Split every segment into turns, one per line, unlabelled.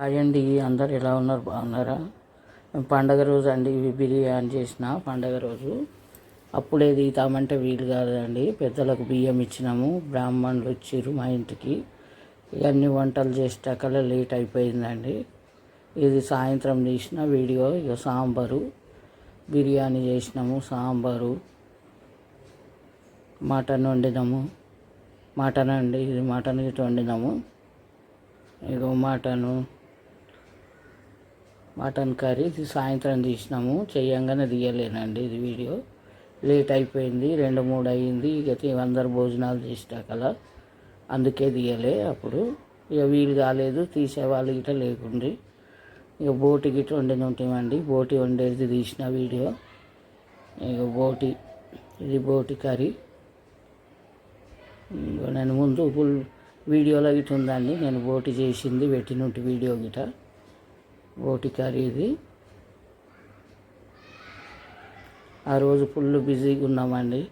Hi అండి అందరు ఎలా ఉన్నారు? బాగున్నారా? పండగ రోజు అండి బిర్యానీ చేసిన పండగ రోజు. అప్పుడే తీతామంటే వీలు కాదండి పెద్దలకు బియ్యం ఇచ్చినాము బ్రాహ్మణులు వచ్చారు మా ఇంటికి. ఇవన్నీ వంటలు చేసేటకల్లా లేట్ అయిపోయిందండి. ఇది సాయంత్రం తీసిన వీడియో ఇక సాంబారు. బిర్యానీ చేసినాము సాంబారు. మటన్ వండినాము. మటన్ అండి ఇది మటన్ ఇటు వండినాము. ఇగో మటను. మటన్ కర్రీ ఇది సాయంత్రం తీసినాము. చేయంగానే తీయలేనండి ఇది వీడియో. లేట్ అయిపోయింది రెండు మూడు అయ్యింది. ఇక అందరు భోజనాలు చేసేటకలా అందుకే తీయలే అప్పుడు. ఇక వీలు కాలేదు తీసేవాళ్ళు గిట్ట లేకుండి ఇక బోటి గిట్ట వండిన ఉంటామండి. బోటి వండేది తీసిన వీడియో. ఇక బోటి ఇది బోటి కర్రీ. నేను ముందు ఫుల్ వీడియోలో గిట్ట ఉందండి. నేను బోటి చేసింది పెట్టినట్టు వీడియో గిట బోటి కర్రీ ఇది. ఆ రోజు ఫుల్ బిజీగా ఉన్నామండి.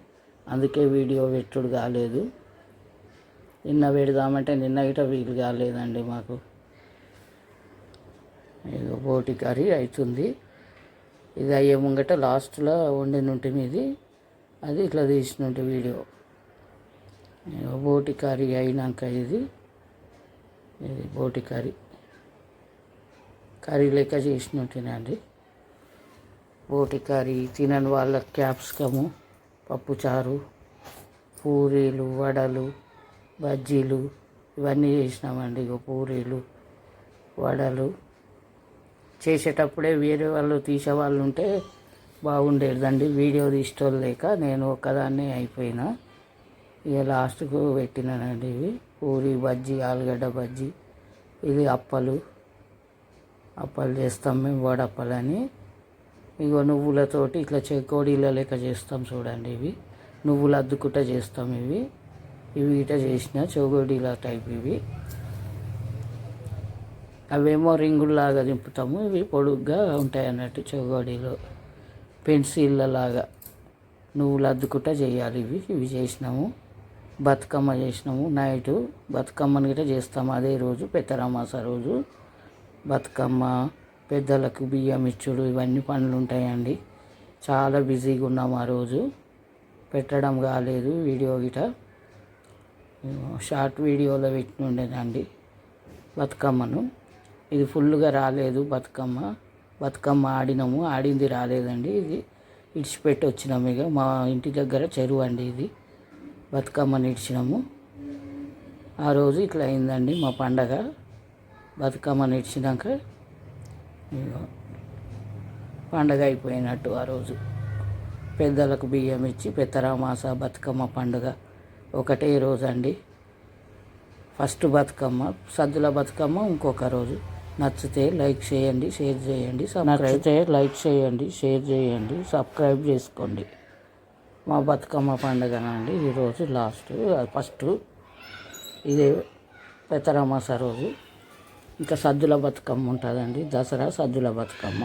అందుకే వీడియో పెట్టుడు కాలేదు. నిన్న పెడదామంటే నిన్న గిట వీలు కాలేదండి మాకు. ఇక బోటి కర్రీ అవుతుంది ఇది అయ్యే ముంగట లాస్ట్లో వండినుంటే ఇది అది ఇట్లా తీసినట్టు వీడియో. ఇక బోటి కర్రీ అయినాక ఇది. ఇది బోటి కర్రీ కర్రీ లెక్క తినండి బోటి కర్రీ తినని వాళ్ళ క్యాప్సికము పప్పుచారు పూరీలు వడలు బజ్జీలు ఇవన్నీ చేసినామండి ఇక పూరీలు వడలు. చేసేటప్పుడే వేరే వాళ్ళు తీసేవాళ్ళు ఉంటే బాగుండేదండి. వీడియో తీసుకోలేక లేక నేను ఒక్కదాన్నే అయిపోయినా. ఇక లాస్ట్కు పెట్టినానండి ఇవి. పూరి బజ్జీ ఆలుగడ్డ బజ్జీ ఇది అప్పలు. అప్పాలు చేస్తాం మేము వడప్పలని. ఇగో నువ్వులతోటి ఇట్లా చెకోడీల లెక్క చేస్తాం చూడండి ఇవి. నువ్వులు అద్దుకుంటా చేస్తాం ఇవి. ఇవి ఇట చేసిన చెకోడీల టైప్ ఇవి. అవేమో రింగుల్లాగా దింపుతాము. ఇవి పొడుగ్గా ఉంటాయి అన్నట్టు చెగోడీలు. పెన్సిళ్ళ లాగా నువ్వులు అద్దుకుంటా చేయాలి ఇవి. ఇవి చేసినాము. బతుకమ్మ చేసినాము. నైటు బతుకమ్మని గిట్ట చేస్తాము. అదే రోజు పెద్దరామాస రోజు. బతుకమ్మ పెద్దలకు బియ్యం ఇచ్చుడు ఇవన్నీ పనులు ఉంటాయండి చాలా బిజీగా ఉన్నాం ఆ రోజు. పెట్టడం కాలేదు వీడియో గిట. షార్ట్ వీడియోలో పెట్టినుండేనండి బతుకమ్మను. ఇది ఫుల్గా రాలేదు బతుకమ్మ. బతుకమ్మ ఆడినాము ఆడింది రాలేదండి ఇది. ఇడిచిపెట్టి వచ్చినాము ఇక. మా ఇంటి దగ్గర చెరువు అండి ఇది. బతుకమ్మని ఇడిచినాము. ఆ రోజు ఇట్లా అయిందండి మా పండగ. బతుకమ్మని ఇడిచినాక ఇగో పండగ అయిపోయినట్టు ఆ రోజు. పెద్దలకు బియ్యం ఇచ్చి పెద్దరామాస బతుకమ్మ పండుగ ఒకటే రోజు అండి ఫస్ట్ బతుకమ్మ సద్దుల బతుకమ్మ ఇంకొక రోజు. నచ్చితే లైక్ చేయండి షేర్ చేయండి నచ్చితే లైక్ చేయండి షేర్ చేయండి సబ్స్క్రైబ్ చేసుకోండి. మా బతుకమ్మ పండుగనండి ఈరోజు లాస్ట్ ఫస్ట్ ఇదే పెద్దరామాస రోజు. ఇంకా సద్దుల బతుకమ్మ ఉంటుందండి దసరా సద్దుల బతుకమ్మ.